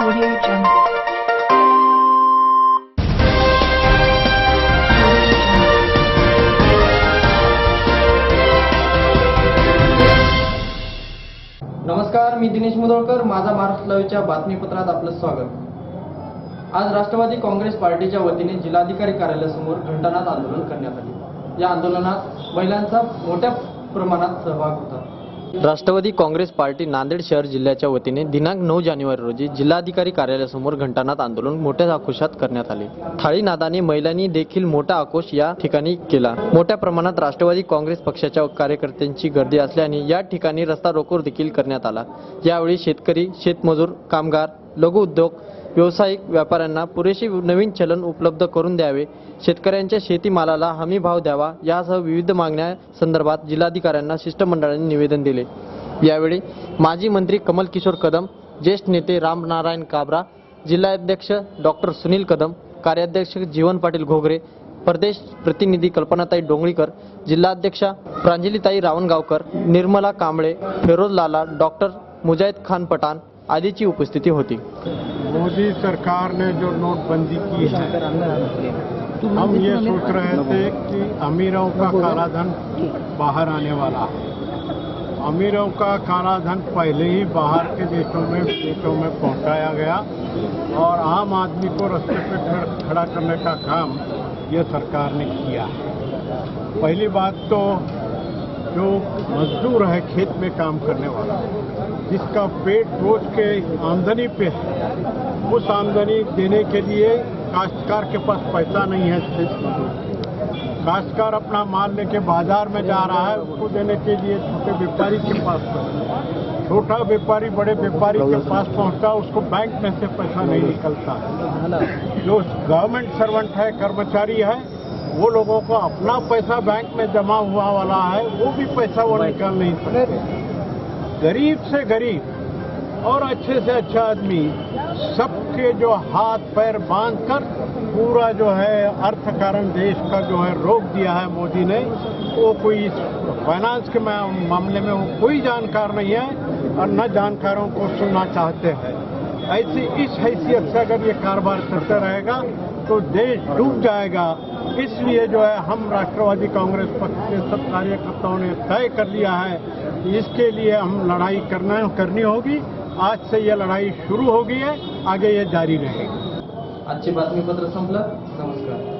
Audio Jungle. नमस्कार मी दिनेश मुदोळकर. माझा महाराष्ट्र लाईव्हच्या बातमीपत्रात आपलं स्वागत. आज राष्ट्रवादी काँग्रेस पार्टीच्या वतीने जिल्हाधिकारी कार्यालयासमोर घंटानाद आंदोलन करण्यात आले. या आंदोलनात महिलांचा मोठ्या प्रमाणात सहभाग होता. राष्ट्रवादी काँग्रेस पार्टी नांदेड शहर जिल्ह्याच्या वतीने दिनांक नऊ जानेवारी रोजी जिल्हाधिकारी कार्यालयासमोर घंटानाद आंदोलन मोठ्या आक्रोशात करण्यात आले. थाळी नादाने महिलांनी देखील मोठा आक्रोश या ठिकाणी केला. मोठ्या प्रमाणात राष्ट्रवादी काँग्रेस पक्षाच्या कार्यकर्त्यांची गर्दी असल्याने या ठिकाणी रस्ता रोको देखील करण्यात आला. यावेळी शेतकरी शेतमजूर कामगार लघु उद्योग व्यावसायिक व्यापाऱ्यांना पुरेशी नवीन चलन उपलब्ध करून द्यावे. शेतकऱ्यांच्या शेतीमालाला हमी भाव द्यावा यासह विविध मागण्या संदर्भात जिल्हाधिकाऱ्यांना शिष्टमंडळाने निवेदन दिले. यावेळी माजी मंत्री कमल किशोर कदम ज्येष्ठ नेते रामनारायण काबरा जिल्हाध्यक्ष डॉक्टर सुनील कदम कार्याध्यक्ष जीवन पाटील घोगरे प्रदेश प्रतिनिधी कल्पनाताई डोंगळीकर जिल्हाध्यक्षा प्रांजलीताई रावणगावकर निर्मला कांबळे फेरोज लाला डॉक्टर मुजाहिद खान पठाण आदीची उपस्थिती होती. मोदी सरकार ने जो नोटबंदी की है, हम ये सोच रहे थे कि अमीरों का काला धन बाहर आने वाला है। अमीरों का काला धन पहले ही बाहर के देशों में देशों में पहुँचाया गया और आम आदमी को रास्ते पे खड़ा करने का काम ये सरकार ने किया। पहली बात तो जो मजदूर है खेत में काम करने वाला, जिसका पेट रोज के आमदनी पे है, उस आमदनी देने के लिए काश्तकार के पास पैसा नहीं है काश्तकार अपना माल लेके बाज़ार में जा रहा है, उसको देने के लिए छोटे व्यापारी के पास। छोटा व्यापारी बड़े व्यापारी के पास पहुँचता उसको बैंक में से पैसा नहीं निकलता जो गवर्नमेंट सर्वेंट है, कर्मचारी है वो लोगों को अपना पैसा बैंक में जमा हुआ वाला है, वो भी पैसा वो निकाल नहीं सकते। गरीब से गरीब और अच्छे से अच्छा आदमी, सबके जो हाथ पैर बाँध कर पूरा जो है अर्थ कारण देश का जो है रोक दिया है मोदी ने, वो कोई फाइनेंस के मामले में वो कोई जानकार नहीं है और न जानकारों को सुनना चाहते हैं। ऐसी इस हैसियत से अगर ये कारोबार चलता रहेगा तो देश डूब जाएगा। इसलिए जो है हम राष्ट्रवादी कांग्रेस पक्ष के सब कार्यकर्ताओं ने तय कर लिया है इसके लिए हम लड़ाई करना, करनी होगी। आज से यह लड़ाई शुरू हो गई है, आगे ये जारी रहेगी। अच्छी बातें पत्र बातमीपत्र संपलं